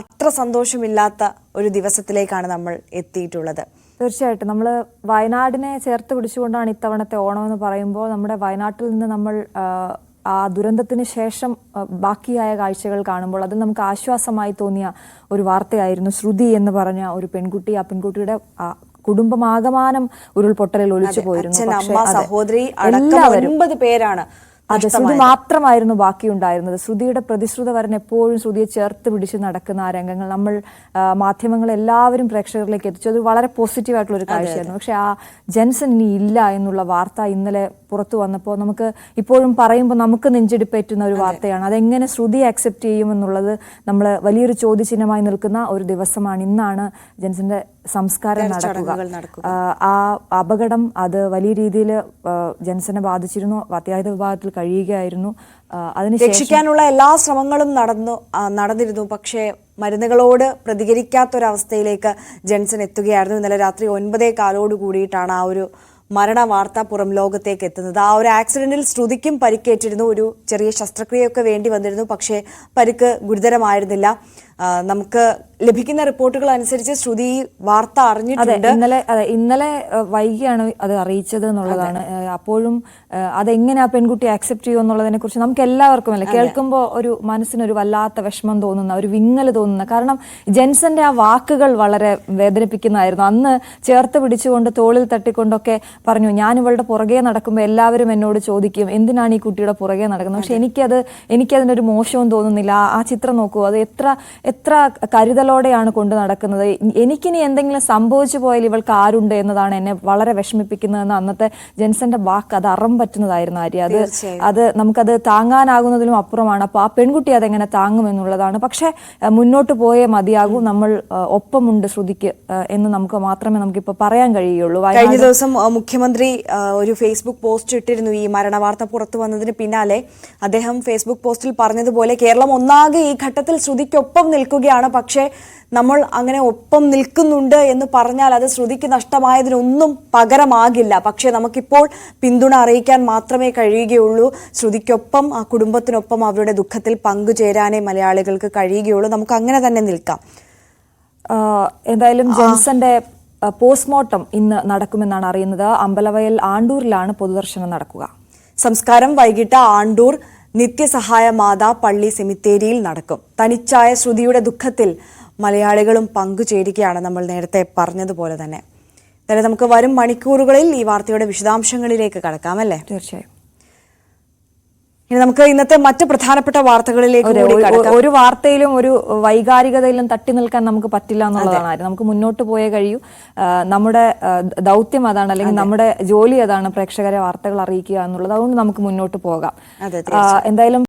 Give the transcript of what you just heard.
അത്ര സന്തോഷമില്ലാത്ത ഒരു ദിവസത്തിലേക്കാണ് നമ്മൾ എത്തിയിട്ടുള്ളത്. തീർച്ചയായിട്ടും. നമ്മൾ വയനാടിനെ ചേർത്ത് പിടിച്ചുകൊണ്ടാണ് ഇത്തവണത്തെ ഓണം എന്ന് പറയുമ്പോൾ നമ്മുടെ വയനാട്ടിൽ നിന്ന് നമ്മൾ ആ, ദുരന്തത്തിന് ശേഷം ബാക്കിയായ കാഴ്ചകൾ കാണുമ്പോൾ അത് നമുക്ക് ആശ്വാസമായി തോന്നിയ ഒരു വാർത്തയായിരുന്നു. ശ്രുതി എന്ന് പറഞ്ഞ ഒരു പെൺകുട്ടി ആ പെൺകുട്ടിയുടെ ആ, കുടുംബമാകമാനം ഉരുൾപൊട്ടലിൽ ഒളിച്ചു പോയിരുന്നു. എല്ലാവരും പേരാണ് അതെ ശ്രുതി മാത്രമായിരുന്നു ബാക്കിയുണ്ടായിരുന്നത്. ശ്രുതിയുടെ പ്രതിശ്രുത വരൻ എപ്പോഴും ശ്രുതിയെ ചേർത്ത് പിടിച്ച് നടക്കുന്ന ആ രംഗങ്ങൾ നമ്മൾ മാധ്യമങ്ങൾ എല്ലാവരും പ്രേക്ഷകരിലേക്ക് എത്തിച്ചു. അത് വളരെ പോസിറ്റീവ് ആയിട്ടുള്ള ഒരു കാഴ്ചയായിരുന്നു. പക്ഷെ ആ ജെൻസൺ ഇനി ഇല്ല എന്നുള്ള വാർത്ത ഇന്നലെ പുറത്തു വന്നപ്പോൾ നമുക്ക് ഇപ്പോഴും പറയുമ്പോൾ നമുക്ക് നെഞ്ചെടുപ്പേറ്റുന്ന ഒരു വാർത്തയാണ്. അതെങ്ങനെ ശ്രുതി അക്സെപ്റ്റ് ചെയ്യുമെന്നുള്ളത് നമ്മൾ വലിയൊരു ചോദ്യചിഹ്നമായി നിൽക്കുന്ന ഒരു ദിവസമാണ് ഇന്നാണ് ജെൻസന്റെ സംസ്കാരം നടക്കുക. ആ അപകടം അത് വലിയ രീതിയിൽ ജെൻസനെ ബാധിച്ചിരുന്നു. അത്യാഹിത വിഭാഗത്തിൽ കഴിയുകയായിരുന്നു. അതിന് രക്ഷിക്കാനുള്ള എല്ലാ ശ്രമങ്ങളും നടന്നു നടന്നിരുന്നു. പക്ഷേ മരുന്നുകളോട് പ്രതികരിക്കാത്തൊരവസ്ഥയിലേക്ക് ജെൻസൺ എത്തുകയായിരുന്നു. ഇന്നലെ രാത്രി ഒൻപതേ കാലോട് കൂടിയിട്ടാണ് ആ ഒരു മരണ വാർത്ത പുറം ലോകത്തേക്ക് എത്തുന്നത് ആ ഒരു ആക്സിഡന്റിൽ ശ്രുതിക്കും പരിക്കേറ്റിരുന്നു. ഒരു ചെറിയ ശസ്ത്രക്രിയയൊക്കെ വേണ്ടി വന്നിരുന്നു പക്ഷേ പരിക്ക് ഗുരുതരമായിരുന്നില്ല. നമുക്ക് ലഭിക്കുന്ന റിപ്പോർട്ടുകൾ അനുസരിച്ച് ശ്രുതി വാർത്ത അറിഞ്ഞിട്ടുണ്ട്. ഇന്നലെ അതെ ഇന്നലെ വൈകിയാണ് അത് അറിയിച്ചത് എന്നുള്ളതാണ്. അപ്പോഴും അതെങ്ങനെ ആ പെൺകുട്ടി ആക്സെപ്റ്റ് ചെയ്യും എന്നുള്ളതിനെ കുറിച്ച് നമുക്ക് എല്ലാവർക്കും അല്ലേ കേൾക്കുമ്പോൾ ഒരു മനസ്സിനൊരു വല്ലാത്ത വിഷമം തോന്നുന്ന ഒരു വിങ്ങൽ തോന്നുന്ന. കാരണം ജെൻസന്റെ ആ വാക്കുകൾ വളരെ വേദനിപ്പിക്കുന്നതായിരുന്നു. അന്ന് ചേർത്ത് പിടിച്ചുകൊണ്ട് തോളിൽ തട്ടിക്കൊണ്ടൊക്കെ പറഞ്ഞു ഞാൻ ഇവളുടെ പുറകെ നടക്കുമ്പോൾ എല്ലാവരും എന്നോട് ചോദിക്കും എന്തിനാണ് ഈ കുട്ടിയുടെ പുറകെ നടക്കുന്നത്? പക്ഷെ എനിക്കത് എനിക്കതിനൊരു മോശവും തോന്നുന്നില്ല. ആ- ചിത്രം നോക്കൂ അത് എത്ര എത്ര കരുതലോടെയാണ് കൊണ്ടു നടക്കുന്നത്. എനിക്കിനി എന്തെങ്കിലും സംഭവിച്ചു പോയാൽ ഇവൾക്ക് ആരുണ്ട് എന്നതാണ് എന്നെ വളരെ വിഷമിപ്പിക്കുന്നതെന്ന് അന്നത്തെ ജെൻസന്റെ വാക്ക്. അത് അറം പറ്റുന്നതായിരുന്നു ആര്യ. അത്. അത് നമുക്കത് താങ്ങാനാകുന്നതിലും അപ്പുറമാണ്. അപ്പോൾ ആ പെൺകുട്ടി അതെങ്ങനെ താങ്ങും എന്നുള്ളതാണ്. പക്ഷേ മുന്നോട്ട് പോയേ മതിയാകൂ. നമ്മൾ ഒപ്പമുണ്ട് ശ്രുതിക്ക് എന്ന് നമുക്ക് മാത്രമേ നമുക്കിപ്പോൾ പറയാൻ കഴിയുള്ളൂ. കഴിഞ്ഞ ദിവസം മുഖ്യമന്ത്രി ഒരു ഫേസ്ബുക്ക് പോസ്റ്റ് ഇട്ടിരുന്നു ഈ മരണവാർത്ത പുറത്തു വന്നതിന് പിന്നാലെ. അദ്ദേഹം ഫേസ്ബുക്ക് പോസ്റ്റിൽ പറഞ്ഞതുപോലെ കേരളം ഒന്നാകെ ഈ ഘട്ടത്തിൽ ശ്രുതിക്കൊപ്പം നിൽക്കുകയാണ്. പക്ഷേ നമ്മൾ അങ്ങനെ ഒപ്പം നിൽക്കുന്നുണ്ട് എന്ന് പറഞ്ഞാൽ അത് ശ്രുതിക്ക് നഷ്ടമായതിനൊന്നും പകരമാകില്ല. പക്ഷേ നമുക്കിപ്പോൾ പിന്തുണ അറിയിക്കാൻ മാത്രമേ കഴിയുകയുള്ളൂ. ശ്രുതിക്കൊപ്പം ആ കുടുംബത്തിനൊപ്പം അവരുടെ ദുഃഖത്തിൽ പങ്കുചേരാനേ മലയാളികൾക്ക് കഴിയുകയുള്ളൂ. നമുക്ക് അങ്ങനെ തന്നെ നിൽക്കാം. എന്തായാലും ജെൻസന്റെ പോസ്റ്റ്മോർട്ടം ഇന്ന് നടക്കുമെന്നാണ് അറിയുന്നത്. അമ്പലവയൽ ആണ്ടൂരിലാണ് പൊതുദർശനം നടക്കുക. സംസ്കാരം വൈകിട്ട് ആണ്ടൂർ നിത്യസഹായ മാതാ പള്ളി സെമിത്തേരിയിൽ നടക്കും. തനിച്ചായ ശ്രുതിയുടെ ദുഃഖത്തിൽ മലയാളികളും പങ്കുചേരുകയാണ് നമ്മൾ നേരത്തെ പറഞ്ഞതുപോലെ തന്നെ. എന്തായാലും നമുക്ക് വരും മണിക്കൂറുകളിൽ ഈ വാർത്തയുടെ വിശദാംശങ്ങളിലേക്ക് കടക്കാമല്ലേ? തീർച്ചയായും. ഇനി നമുക്ക് ഇന്നത്തെ മറ്റ് പ്രധാനപ്പെട്ട വാർത്തകളിലേക്ക് ഒരു വാർത്തയിലും ഒരു വൈകാരികതയിലും തട്ടി നിൽക്കാൻ നമുക്ക് പറ്റില്ല എന്നുള്ളതാണ് കാര്യം. നമുക്ക് മുന്നോട്ട് പോയേ കഴിയൂ. നമ്മുടെ ദൗത്യം അതാണ് അല്ലെങ്കിൽ നമ്മുടെ ജോലി അതാണ് പ്രേക്ഷകരെ വാർത്തകൾ അറിയിക്കുക എന്നുള്ളത്. അതുകൊണ്ട് നമുക്ക് മുന്നോട്ട് പോകാം. എന്തായാലും